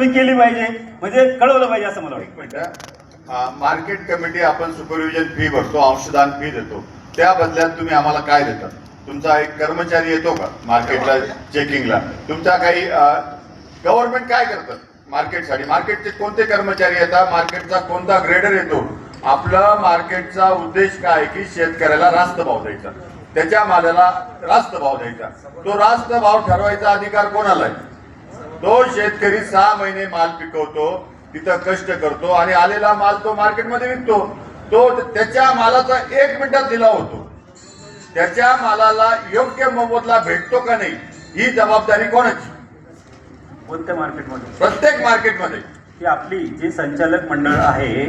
तुम्ही केली पाहिजे. म्हणजे कळवलं पाहिजे असं मला वाटतं मार्केट कमिटी आपण सुपरविजन फी भरतो अंशदान फी देतो. त्या बदल्यात तुम्ही आम्हाला काय देता तुमचा एक कर्मचारी येतो का मार्केटला चेकिंगला तुमचा काही गव्हर्नमेंट काय करतं? मार्केटसाठी मार्केटचे कोणते कर्मचारी येतात? मार्केटचा कोणता ग्रेडर येतो? आपला मार्केटचा उद्देश काय की शेतकऱ्याला रास्त भाव द्यायचा. त्याच्या मालाला रास्त भाव द्यायचा. तो रास्त भाव ठरवायचा अधिकार कोणाला आहे? तो शेतकरी सहा महिने माल पिकवतो तिथं कष्ट करतो आणि आलेला माल तो मार्केटमध्ये विकतो. तो त्याच्या मालाचा एक मिनिटात दिला होतो. त्याच्या मालाला योग्य मोबदला भेटतो का नाही ही जबाबदारी कोणाची? कोणत्या मार्केटमध्ये? प्रत्येक मार्केटमध्ये. की आपली जी संचालक मंडळ आहे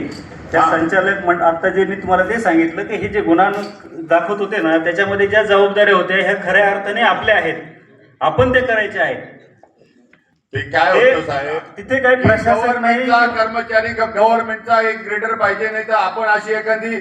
त्या. संचालक मंडळ आता जे मी तुम्हाला ते सांगितलं की हे जे गुन्हा दाखवत होते ना त्याच्यामध्ये ज्या जबाबदाऱ्या होत्या ह्या खऱ्या अर्थाने आपल्या आहेत. आपण ते करायचे आहेत. ते काय ते- होतं साहेब? तिथे काही प्रशासक नाही. गव्हर्नमेंटचा कर्मचारी गव्हर्नमेंटचा एक ग्रेडर पाहिजे नाही तर आपण अशी एखादी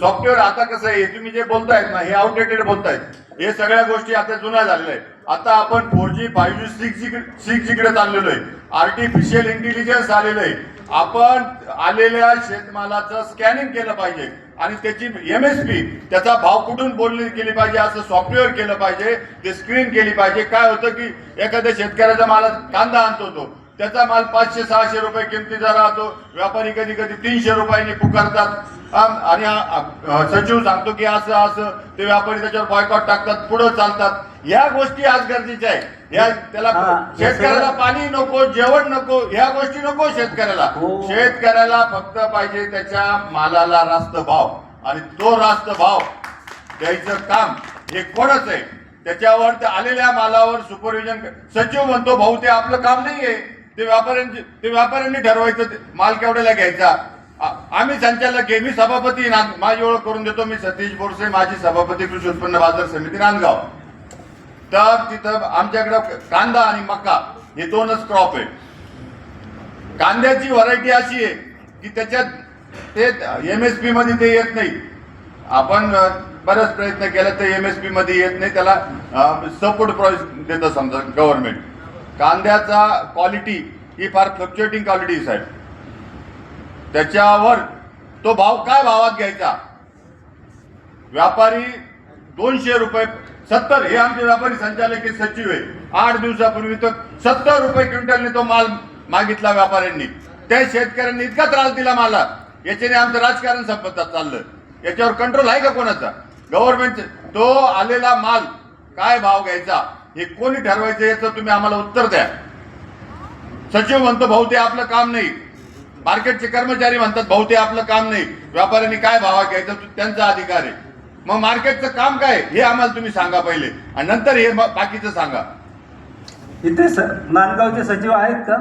सॉफ्टवेअर आता कसं आहे तुम्ही जे बोलतायत ना हे आउटडेटेड बोलतायत. हे सगळ्या गोष्टी आता जुन्या झालेल्या आहेत. आता आपण four G five G six G six जीकडे चाललेलो आहे. आर्टिफिशियल इंटेलिजन्स आलेलं आहे. आपण आलेल्या शेतमालाचं स्कॅनिंग केलं पाहिजे. आणि त्याची एम एस पी त्याचा भाव कुठून बोलली गेली पाहिजे असं सॉफ्टवेअर केलं पाहिजे ते स्क्रीन केली पाहिजे. काय होतं की एखाद्या शेतकऱ्याचा मला कांदा आणतो तो. त्याचा माल पाचशे सहाशे रुपये किमतीचा राहतो. व्यापारी कधी कधी तीनशे रुपयांनी पुकारतात. आणि सचिव सांगतो की असं असं ते व्यापारी त्याच्यावर बॉयकॉट टाकतात पुढे चालतात. या गोष्टी आज गरजेच्या आहे या त्याला शेतकऱ्याला पाणी नको जेवण नको ह्या गोष्टी नको शेतकऱ्याला. हो. शेतकऱ्याला फक्त पाहिजे त्याच्या मालाला रास्त भाव. आणि तो रास्त भाव द्यायचं काम हे कोणच आहे? त्याच्यावर त्या आलेल्या मालावर सुपरविजन सचिव म्हणतो भाऊ ते आपलं काम नाहीये. ते व्यापाऱ्यांची ते व्यापाऱ्यांनी ठरवायचं ते. माल केवढ्याला घ्यायचा? आम्ही संचालक आहे मी सभापती माझी ओळख करून देतो मी सतीश बोरसे माझी सभापती कृषी उत्पन्न बाजार समिती नांदगाव. तर तिथं आमच्याकडे कांदा आणि मका हे दोनच क्रॉप आहे. कांद्याची व्हरायटी अशी आहे की त्याच्यात ते एम एस पी मध्ये ते येत नाही. आपण बराच प्रयत्न केला तर एम एस पी मध्ये येत नाही त्याला सपोर्ट प्राइस देतं समजा गव्हर्नमेंट कांद्याचा क्वालिटी ही फार फ्लक्च्युएटिंग क्वालिटी आहे त्याच्यावर तो भाव काय भावात घ्यायचा? व्यापारी दोनशे रुपये सत्तर हे आमचे व्यापारी संचालक हे सचिव आहे आठ दिवसापूर्वी तर सत्तर रुपये क्विंटलने तो माल मागितला व्यापाऱ्यांनी. त्या शेतकऱ्यांनी इतका त्रास दिला मला याच्याने आमचं राजकारण संपतात चाललं. याच्यावर कंट्रोल आहे का कोणाचा? गव्हर्नमेंट तो आलेला माल काय भाव घ्यायचा? हे कोणी ठरवायचं याचं तुम्ही आम्हाला उत्तर द्या. सचिव म्हणतो भाऊ ते आपलं काम नाही. मार्केटचे कर्मचारी म्हणतात भाऊ ते आपलं काम नाही. व्यापाऱ्यांनी काय भावा घ्यायचं त्यांचा अधिकार आहे. मग मार्केटचं काम काय हे आम्हाला तुम्ही सांगा पहिले. आणि नंतर हे बाकीचं सांगा. इथे स नांदगावचे सचिव आहेत का?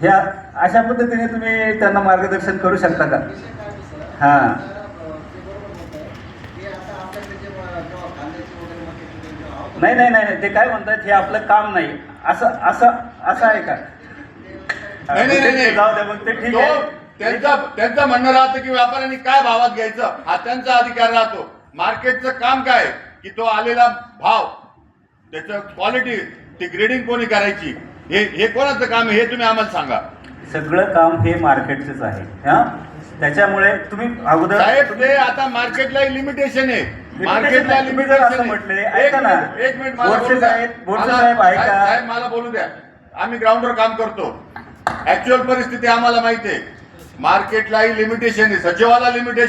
ह्या अशा पद्धतीने तुम्ही त्यांना मार्गदर्शन करू शकता का? हा. नाही नाही नाही ते काय म्हणतात हे आपलं काम नाही. असं असं असं आहे का? नाही नाही नाही, नाही. जाऊ द्या मग ते ठीक तो आहे. त्यांचा त्यांचं म्हणणं राहतं की व्यापाऱ्यांनी काय भावात घ्यायचं? हा त्यांचा अधिकार राहतो. मार्केटचं काम काय? की तो आलेला भाव त्याचं क्वालिटी ती ग्रेडिंग कोणी करायची? हे हे कोणाचं काम आहे हे तुम्ही आम्हाला सांगा. सगळं काम हे मार्केटचेच आहे हा? त्याच्यामुळे तुम्ही अगोदर साहेब ते आता मार्केटला लिमिटेशन आहे. मार्केटला जर असं म्हटले, ऐका ना. मिनिट एक मिनिट मला बोरसे बोलू द्या. साहेब, ऐका. साहेब, मला बोलू द्या आम्ही ग्राउंडवर काम करतो ऍक्च्युअल परिस्थिती आम्हाला माहिती आहे मार्केटलाही लिमिटेशन आहे सचिवाला लिमिटेशन